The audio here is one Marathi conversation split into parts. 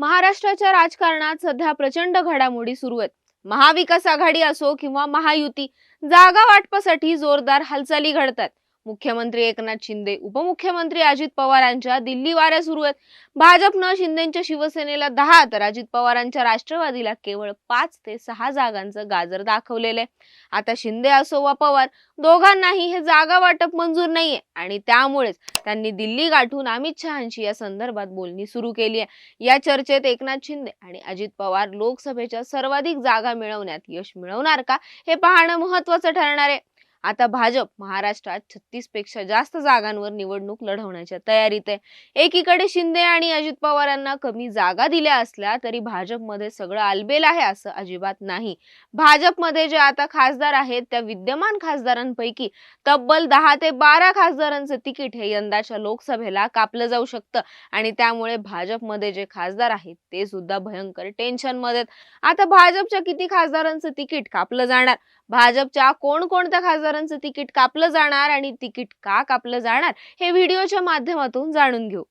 महाराष्ट्राच्या राजकारणात सध्या प्रचंड घडामोडी सुरू आहेत. महाविकास आघाडी असो किंवा महायुती जागा वाटपासाठी जोरदार हालचाली घडतात मुख्यमंत्री एकनाथ शिंदे उपमुख्यमंत्री अजित पवारांच्या दिल्ली वाऱ्या सुरू आहेत. भाजपनं शिंदेच्या शिवसेनेला दहा तर अजित पवारांच्या राष्ट्रवादीला केवळ पाच ते सहा जागांचं गाजर दाखवलेलं आहे. आता शिंदे असो वा पवार दोघांनाही हे जागा वाटप मंजूर नाहीये. आणि त्यामुळेच त्यांनी दिल्ली गाठून अमित शहांशी या संदर्भात बोलणी सुरू केली आहे. या चर्चेत एकनाथ शिंदे आणि अजित पवार लोकसभेच्या सर्वाधिक जागा मिळवण्यात यश मिळवणार का हे पाहणं महत्वाचं ठरणार आहे. आता भाजप महाराष्ट्रात छत्तीसपेक्षा जास्त जागांवर निवडणूक लढवण्याच्या तयारीत आहे. एकीकडे शिंदे आणि अजित पवारांना कमी जागा दिल्या असल्या तरी भाजपमध्ये सगळं आलबेल आहे असं अजिबात नाही. भाजपमध्ये जे आता खासदार आहेत त्या विद्यमान खासदारांपैकी तब्बल दहा ते बारा खासदारांचं तिकीट हे यंदाच्या लोकसभेला कापलं जाऊ शकतं आणि त्यामुळे भाजपमध्ये जे खासदार आहेत ते सुद्धा भयंकर टेन्शनमध्ये आता भाजपच्या किती खासदारांचं तिकीट कापलं जाणार? भाजपच्या कोणकोणत्या खासदारांचं तिकीट कापलं जाणार आणि तिकीट का कापलं जाणार हे व्हिडिओच्या माध्यमातून जाणून घेऊ.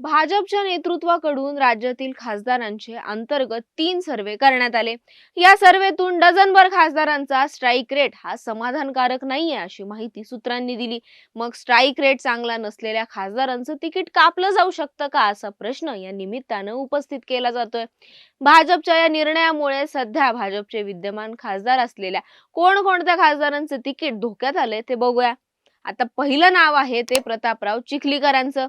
भाजपच्या नेतृत्वाकडून राज्यातील खासदारांचे अंतर्गत तीन सर्वे करण्यात आले. या सर्वेतून डझनभर खासदारांचा स्ट्राईक रेट हा समाधानकारक नाहीये अशी माहिती सूत्रांनी दिली. मग स्ट्राईक रेट चांगला नसलेल्या खासदारांचं तिकीट कापलं जाऊ शकतं का असा प्रश्न या निमित्तानं उपस्थित केला जातोय. भाजपच्या या निर्णयामुळे सध्या भाजपचे विद्यमान खासदार असलेल्या कोणकोणत्या खासदारांचं तिकीट धोक्यात आलंय ते बघूया. आता पहिलं नाव आहे ते प्रतापराव चिखलीकरांचं.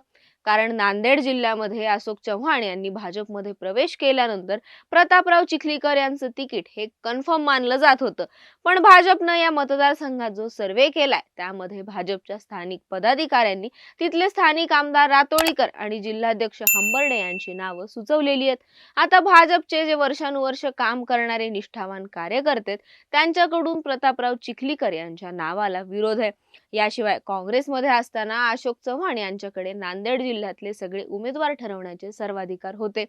कारण नांदेड जिल्ह्यामध्ये अशोक चव्हाण यांनी भाजपमध्ये प्रवेश केल्यानंतर प्रतापराव चिखलीकर यांचं तिकीट हे कन्फर्म मानलं जात होतं. पण भाजपनं या मतदारसंघात जो सर्वे केलाय त्यामध्ये भाजपच्या स्थानिक पदाधिकाऱ्यांनी तिथले स्थानिक आमदार रातोळीकर आणि जिल्हाध्यक्ष हंबर्डे यांची नावं सुचवलेली आहेत. आता भाजपचे जे वर्षानुवर्ष काम करणारे निष्ठावान कार्यकर्ते आहेत, त्यांच्याकडून प्रतापराव चिखलीकर यांच्या नावाला विरोध आहे. याशिवाय काँग्रेसमध्ये असताना अशोक चव्हाण यांच्याकडे नांदेड जिल्ह्यातले सगळे उमेदवार ठरवण्याचे सर्वाधिकार होते.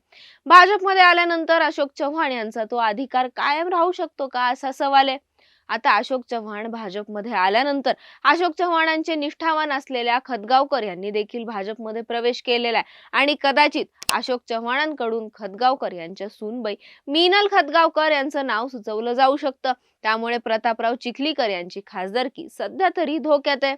भाजपमध्ये आल्यानंतर अशोक चव्हाण यांचा तो अधिकार कायम राहू शकतो का असा सवाल आहे. आता अशोक चव्हाण भाजपमध्ये आल्यानंतर अशोक चव्हाणांचे निष्ठावान असलेल्या खतगावकर यांनी देखील भाजपमध्ये प्रवेश केलेला आहे. आणि कदाचित अशोक चव्हाणांकडून खतगावकर यांच्या सूनबाई मीनल खतगावकर यांचं नाव सुचवलं जाऊ शकतं. त्यामुळे प्रतापराव चिखलीकर यांची खासदारकी सध्या तरी धोक्यात आहे.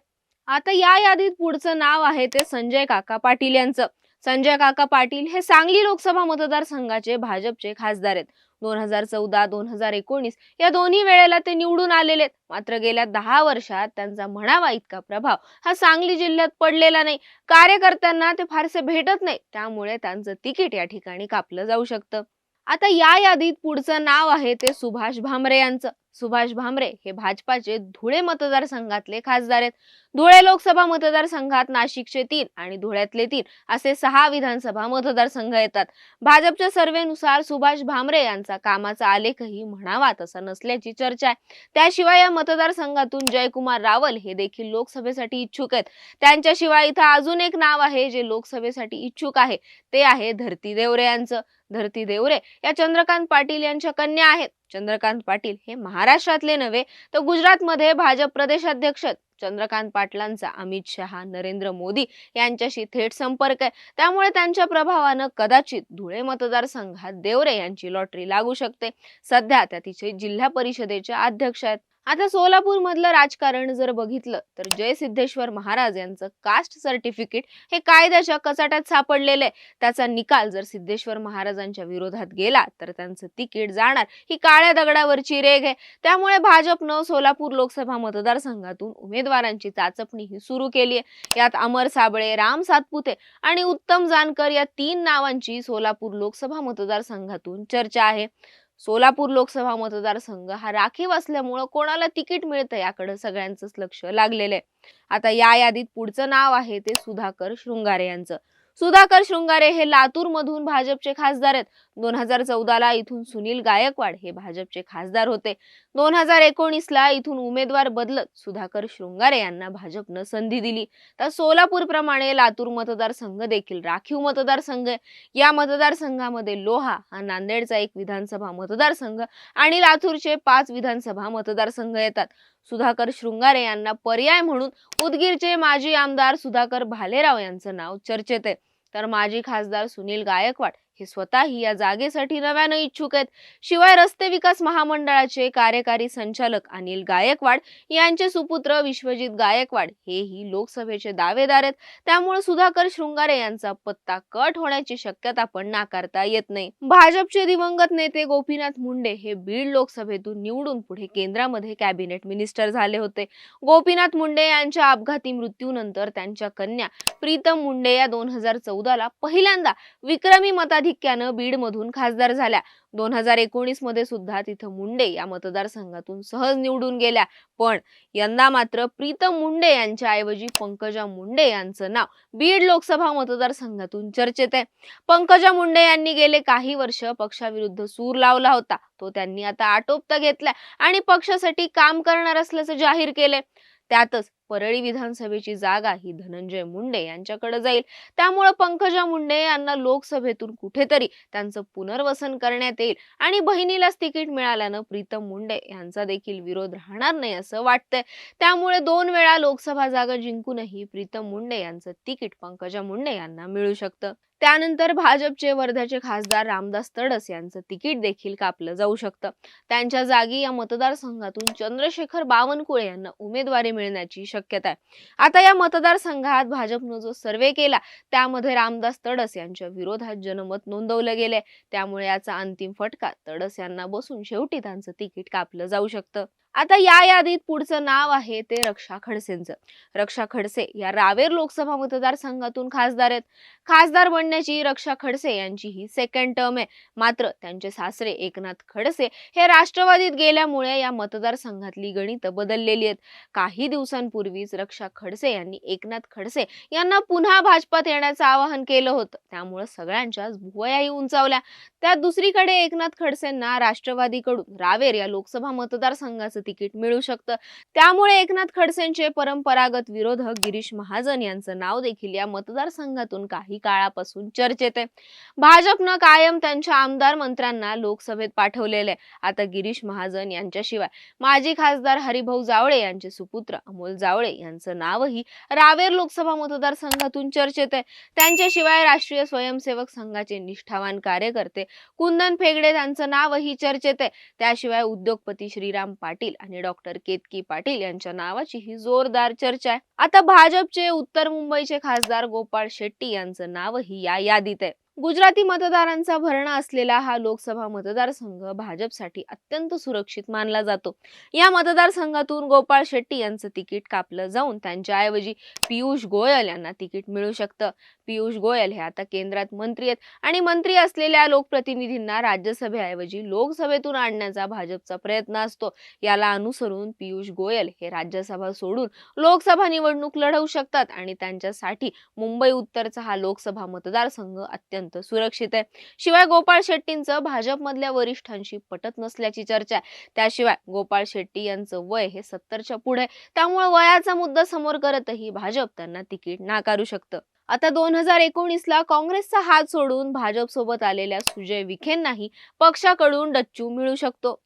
आता या यादीत पुढचं नाव आहे ते संजय काका पाटील यांचं. संजय काका पाटील हे सांगली लोकसभा मतदारसंघाचे भाजपचे खासदार आहेत. दोन हजार चौदा दोन हजार एकोणीस या दोन्ही वेळेला ते निवडून आलेले आहेत. मात्र गेल्या दहा वर्षात त्यांचा म्हणावा इतका प्रभाव हा सांगली जिल्ह्यात पडलेला नाही. कार्यकर्त्यांना ते फारसे भेटत नाही त्यामुळे त्यांचं तिकीट या ठिकाणी कापलं जाऊ शकतं. आता या यादीत पुढचं नाव आहे ते सुभाष भामरे यांचं. सुभाष भामरे हे भाजपाचे धुळे मतदारसंघातले खासदार आहेत. धुळे लोकसभा मतदारसंघात नाशिकचे तीन आणि धुळ्यातले तीन असे सहा विधानसभा मतदारसंघ येतात. भाजपच्या सर्वेनुसार सुभाष भामरे यांचा कामाचा आलेखही म्हणावा तसा नसल्याची चर्चा आहे. त्याशिवाय या मतदारसंघातून जयकुमार रावल हे देखील लोकसभेसाठी इच्छुक आहेत. त्यांच्याशिवाय इथं अजून एक नाव आहे जे लोकसभेसाठी इच्छुक आहे. ते आहे धरती देवरे यांचं. धरती देवरे या चंद्रकांत पाटील यांच्या कन्या आहेत. चंद्रकांत पाटील हे महाराष्ट्रातले नव्हे तर गुजरातमध्ये भाजप प्रदेशाध्यक्ष चंद्रकांत पाटलांचा अमित शहा नरेंद्र मोदी यांच्याशी थेट संपर्क आहे. त्यामुळे त्यांच्या प्रभावानं कदाचित धुळे मतदारसंघात देवरे यांची लॉटरी लागू शकते. सध्या त्या तिचे जिल्हा परिषदेच्या अध्यक्ष आहेत. आता सोलापूर मधलं राजकारण जर बघितलं तर जय सिद्धेश्वर महाराज यांचं कास्ट सर्टिफिकेट हे कायद्याच्या कचाट्यात सापडलेलं आहे. त्याचा निकाल जर सिद्धेश्वर महाराजांच्या विरोधात गेला तर त्यांचं तिकीट जाणार ही काळ्या दगडावरची रेग आहे. त्यामुळे भाजपनं सोलापूर लोकसभा मतदारसंघातून उमेदवारांची चाचपणी ही सुरू केली आहे. यात अमर साबळे राम सातपुते आणि उत्तम जानकर या तीन नावांची सोलापूर लोकसभा मतदारसंघातून चर्चा आहे. सोलापूर लोकसभा मतदारसंघ हा राखीव असल्यामुळं कोणाला तिकीट मिळतं याकडे सगळ्यांचंच लक्ष लागलेलं आहे. आता या यादीत पुढचं नाव आहे ते सुधाकर शृंगारे यांचं. सुधाकर शृंगारे हे लातूर मधून भाजपचे खासदार आहेत. दोन हजार चौदाला इथून सुनील गायकवाड हे भाजपचे खासदार होते. दोन हजार एकोणीसला इथून उमेदवार बदलत सुधाकर शृंगारे यांना भाजपनं संधी दिली. तर सोलापूरप्रमाणे लातूर मतदारसंघ देखील राखीव मतदारसंघ या मतदारसंघामध्ये लोहा हा नांदेडचा एक विधानसभा मतदारसंघ आणि लातूरचे पाच विधानसभा मतदारसंघ येतात. सुधाकर शृंगारे यांना पर्याय म्हणून उदगीरचे माजी आमदार सुधाकर भालेराव यांचं नाव चर्चेत आहे. तर माजी खासदार सुनील गायकवाड हे स्वतःही या जागेसाठी नव्यानं इच्छुक आहेत. शिवाय रस्ते विकास महामंडळाचे कार्यकारी संचालक अनिल गायकवाड यांचे सुपुत्र विश्वजित गायकवाड हेही लोकसभेचे दावेदार आहेत. त्यामुळे सुधाकर शृंगारे यांचा पत्ता कट होण्याची शक्यता पण नाकारता येत नाही. भाजपचे दिवंगत नेते गोपीनाथ मुंडे हे बीड लोकसभेतून निवडून पुढे केंद्रामध्ये कॅबिनेट मिनिस्टर झाले होते. गोपीनाथ मुंडे यांच्या अपघाती मृत्यूनंतर त्यांच्या कन्या प्रीतम मुंडे या दोन हजार चौदाला पहिल्यांदा विक्रमी मताधिक्यानं बीडमधून खासदार झाल्या. दोन हजार एकोणीसमध्ये सुद्धा तिथं मुंडे या मतदारसंघातून सहज निवडून गेल्या. पण यंदा मात्र प्रीतम मुंडे यांच्या ऐवजी पंकजा मुंडे यांचं नाव बीड लोकसभा मतदारसंघातून चर्चेत आहे. पंकजा मुंडे यांनी गेले काही वर्ष पक्षाविरुद्ध सूर लावला होता. तो त्यांनी आता आटोपता घेतलाय आणि पक्षासाठी काम करणार असल्याचं जाहीर केलंय. त्यातच परळी विधानसभेची जागा ही धनंजय मुंडे यांच्याकडे जाईल. त्यामुळे पंकजा मुंडे यांना लोकसभेतून कुठेतरी त्यांचं पुनर्वसन करण्यात येईल आणि बहिणीलाच तिकीट मिळाल्यानं प्रीतम मुंडे यांचा देखील विरोध राहणार नाही असं वाटतंय. त्यामुळे दोन वेळा लोकसभा जागा जिंकूनही प्रीतम मुंडे यांचं तिकीट पंकजा मुंडे यांना मिळू शकतं. त्यानंतर भाजपचे वर्ध्याचे खासदार रामदास तडस यांचं तिकीट देखील कापलं जाऊ शकतं. त्यांच्या जागी या मतदारसंघातून चंद्रशेखर बावनकुळे यांना उमेदवारी मिळण्याची शक्यता आहे. आता या मतदारसंघात भाजपनं जो सर्वे केला त्यामध्ये रामदास तडस यांच्या विरोधात जनमत नोंदवलं गेलंय. त्यामुळे याचा अंतिम फटका तडस यांना बसून शेवटी त्यांचं तिकीट कापलं जाऊ शकतं. आता या यादीत पुढचं नाव आहे ते रक्षा खडसेंचं. रक्षा खडसे या रावेर लोकसभा मतदारसंघातून खासदार आहेत. खासदार बनण्याची रक्षा खडसे यांची ही सेकंड टर्म आहे. मात्र त्यांचे सासरे एकनाथ खडसे हे राष्ट्रवादीत गेल्यामुळे या मतदारसंघातली गणित बदललेली आहेत. काही दिवसांपूर्वीच रक्षा खडसे यांनी एकनाथ खडसे यांना पुन्हा भाजपात येण्याचं आवाहन केलं होतं. त्यामुळे सगळ्यांच्याच भुवयाही उंचावल्या. त्यात दुसरीकडे एकनाथ खडसेंना राष्ट्रवादीकडून रावेर या लोकसभा मतदारसंघाचं तिकीट मिळू शकतं. त्यामुळे एकनाथ खडसेंचे परंपरागत विरोधक गिरीश महाजन यांचं नाव देखील या मतदारसंघातून काही काळापासून चर्चेत आहे. भाजपनं कायम त्यांच्या आमदार मंत्र्यांना लोकसभेत पाठवलेले आता गिरीश महाजन यांच्याशिवाय माजी खासदार हरिभाऊ जावळे यांचे सुपुत्र अमोल जावळे यांचं नावही रावेर लोकसभा मतदारसंघातून चर्चेत आहे. त्यांच्याशिवाय राष्ट्रीय स्वयंसेवक संघाचे निष्ठावान कार्यकर्ते कुंदन फेगडे यांचं नावही चर्चेत आहे. त्याशिवाय उद्योगपती श्रीराम पाटील आणि डॉक्टर केतकी पाटील यांच्या नावाची ही जोरदार चर्चा आहे. आता भाजपचे उत्तर मुंबईचे खासदार गोपाळ शेट्टी यांचं नावही या यादीत आहे. गुजराती मतदारांचा भरणा असलेला हा लोकसभा मतदारसंघ भाजपसाठी अत्यंत सुरक्षित मानला जातो. या मतदारसंघातून गोपाळ शेट्टी यांचं तिकीट कापलं जाऊन त्यांच्याऐवजी पियुष गोयल यांना तिकीट मिळू शकतं. पियुष गोयल हे आता केंद्रात मंत्री आहेत आणि मंत्री असलेल्या लोकप्रतिनिधींना राज्यसभेऐवजी लोकसभेतून आणण्याचा भाजपचा प्रयत्न असतो. याला अनुसरून पियुष गोयल हे राज्यसभा सोडून लोकसभा निवडणूक लढवू शकतात आणि त्यांच्यासाठी मुंबई उत्तरचा हा लोकसभा मतदारसंघ अत्यंत सुरक्षित आहे. शिवाय गोपाळ शेट्टींचं भाजपमधल्या वरिष्ठांशी पटत नसल्याची चर्चा आहे. त्याशिवाय गोपाळ शेट्टी यांचं वय हे सत्तरच्या पुढे त्यामुळे वयाचा मुद्दा समोर करतही भाजप त्यांना तिकीट नाकारू शकतं. आता दोन हजार एकोणीसला काँग्रेसचा हात सोडून भाजप सोबत आलेल्या सुजय विखेंनाही पक्षाकडून डच्चू मिळू शकतो.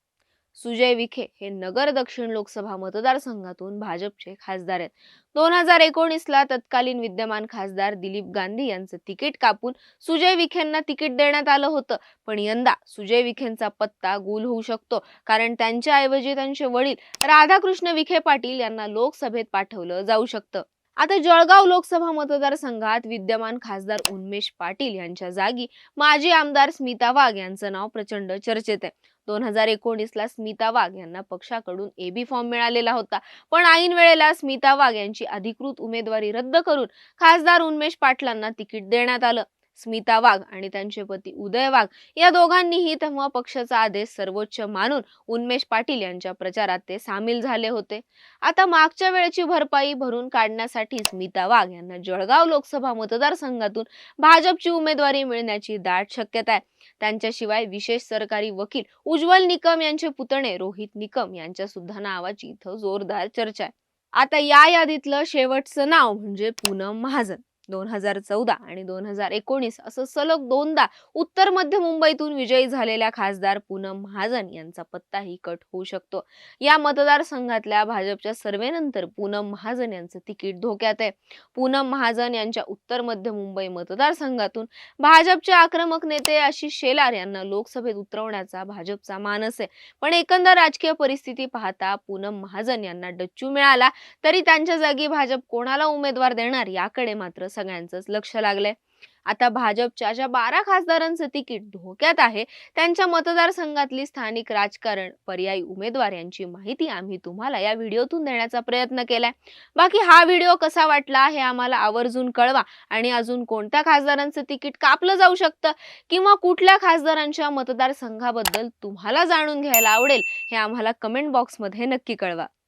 सुजय विखे हे नगर दक्षिण लोकसभा मतदारसंघातून भाजपचे खासदार आहेत. दोन हजार एकोणीस ला तत्कालीन विद्यमान खासदार दिलीप गांधी यांचं तिकीट कापून सुजय विखेंना तिकीट देण्यात आलं होतं. पण यंदा सुजय विखेंचा पत्ता गुल होऊ शकतो कारण त्यांच्याऐवजी त्यांचे वडील राधाकृष्ण विखे पाटील यांना लोकसभेत पाठवलं जाऊ शकतं. आता जळगाव लोकसभा मतदारसंघात विद्यमान खासदार उन्मेष पाटील यांच्या जागी माजी आमदार स्मिता वाघ यांचं नाव प्रचंड चर्चेत आहे. दोन हजार एकोणीसला स्मिता वाघ यांना पक्षाकडून एबी फॉर्म मिळालेला होता. पण ऐन वेळेला स्मिता वाघ यांची अधिकृत उमेदवारी रद्द करून खासदार उन्मेष पाटलांना तिकीट देण्यात आलं. स्मिता वाघ आणि त्यांचे पती उदय वाघ या दोघांनीही तेव्हा पक्षाचा आदेश सर्वोच्च मानून उन्मेष पाटील यांच्या प्रचारात ते सामील झाले होते. आता मागच्या वेळेची भरपाई भरून काढण्यासाठी स्मिता वाघ यांना जळगाव लोकसभा मतदारसंघातून भाजपची उमेदवारी मिळण्याची दाट शक्यता आहे. त्यांच्याशिवाय विशेष सरकारी वकील उज्ज्वल निकम यांचे पुतणे रोहित निकम यांच्या सुद्धा नावाची इथं जोरदार चर्चा आहे. आता या यादीतलं शेवटचं नाव म्हणजे पूनम महाजन. दोन हजार चौदा आणि दोन हजार एकोणीस असं सलग दोनदा उत्तर मध्य मुंबईतून विजयी झालेल्या खासदार पूनम महाजन यांचा पत्ताही कट होऊ शकतो. या मतदारसंघातल्या भाजपच्या सर्वेनंतर पूनम महाजन यांचं तिकीट धोक्यात आहे. पूनम महाजन यांच्या उत्तर मध्य मुंबई मतदारसंघातून भाजपचे आक्रमक नेते आशिष शेलार यांना लोकसभेत उतरवण्याचा भाजपचा मानस आहे. पण एकंदर राजकीय परिस्थिती पाहता पूनम महाजन यांना डच्चू मिळाला तरी त्यांच्या जागी भाजप कोणाला उमेदवार देणार याकडे मात्र सगळ्यांचंच लक्ष लागलंय. आता भाजपच्या ज्या बारा खासदारांचं तिकीट धोक्यात आहे त्यांच्या मतदारसंघातली स्थानिक राजकारण पर्यायी उमेदवार यांची माहिती आम्ही तुम्हाला या व्हिडिओतून देण्याचा प्रयत्न केलाय. बाकी हा व्हिडिओ कसा वाटला हे आम्हाला आवर्जून कळवा आणि अजून कोणत्या खासदारांचं तिकीट कापलं जाऊ शकतं किंवा कुठल्या खासदारांच्या मतदारसंघाबद्दल तुम्हाला जाणून घ्यायला आवडेल हे आम्हाला कमेंट बॉक्समध्ये नक्की कळवा.